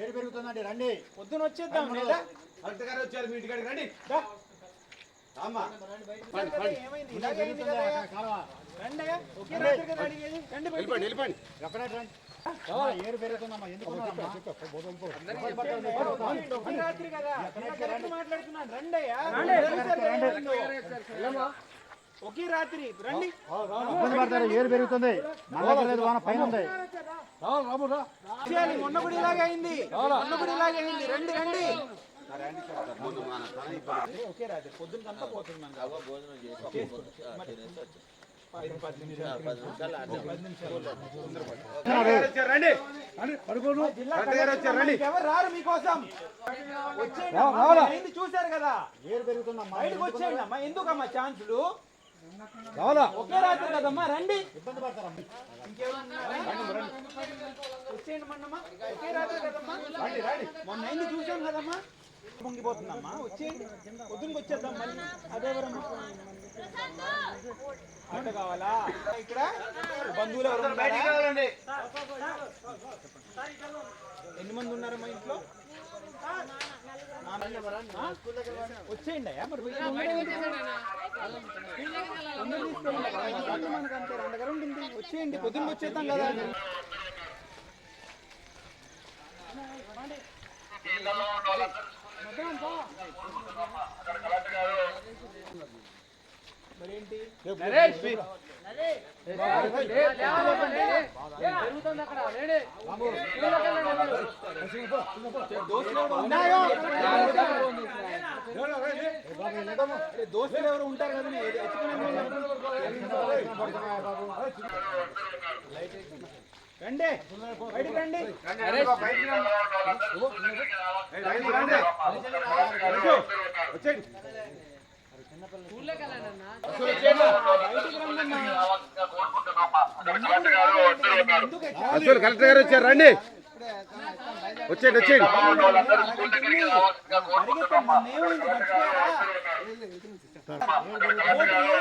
ఏడు పెరుగుతుందండి రండి. పొద్దున వచ్చేద్దాం లేదా? కలెక్టర్ గారు వచ్చారు మీ ఇంటికాడికి రండి. ఏడు పెరుగుతుందమ్మా ఎందుకు రాత్రి కదా. కరెక్ట్ మాట్లాడుతున్నాను. రండి. ఒకే రాత్రి. రండి. ఇబ్బంది పడతారు ఏడు పెరుగుతుంది. మన దగ్గర లేదు వాన పైన ఉంది. చేయాలి. మొన్న కూడా ఇలాగే అయింది. మొన్న కూడా ఇలాగే అయింది. రండి రండి. ఒకే రాత్రి. పోతున్నాం రారు మీకోసం? చూశారు కదా. బయటకు వచ్చేయండి అమ్మా. ఎందుకమ్మా ఛాన్సులు? ఒకే రాత్రి కదమ్మా రండి. ఇబ్బంది పడతారమ్మా. వచ్చేయండి మొన్నమ్మా. ఒకే రాత్రి కదమ్మా. రండి రండి. మొన్న అయింది చూసాం కదమ్మా. పొంగిపోతుందమ్మా. వచ్చేయండి. పొద్దునకి వచ్చేద్దాం మళ్ళీ. అదేవరమ్మా ఆట కావాలా? ఇక్కడ బంధువులు ఎవరు? ఎన్ని మంది ఉన్నారమ్మా ఇంట్లో? వచ్చేయండి అయ్యా మరి తొందరగా తీసుకెళ్ళండి. మనకు అంతే రెండు దగ్గర ఉంటుంది వచ్చేయండి పొద్దున్న వచ్చేద్దాం కదా మరేంటి ఏ దోస్తులు ఎవరు ఉంటారు కదా రండి బయటికి రండి వచ్చేయండి. అసలు కలెక్టర్ గారు వచ్చారు రండి వచ్చేయండి వచ్చేయండి. పరిగెత్తండి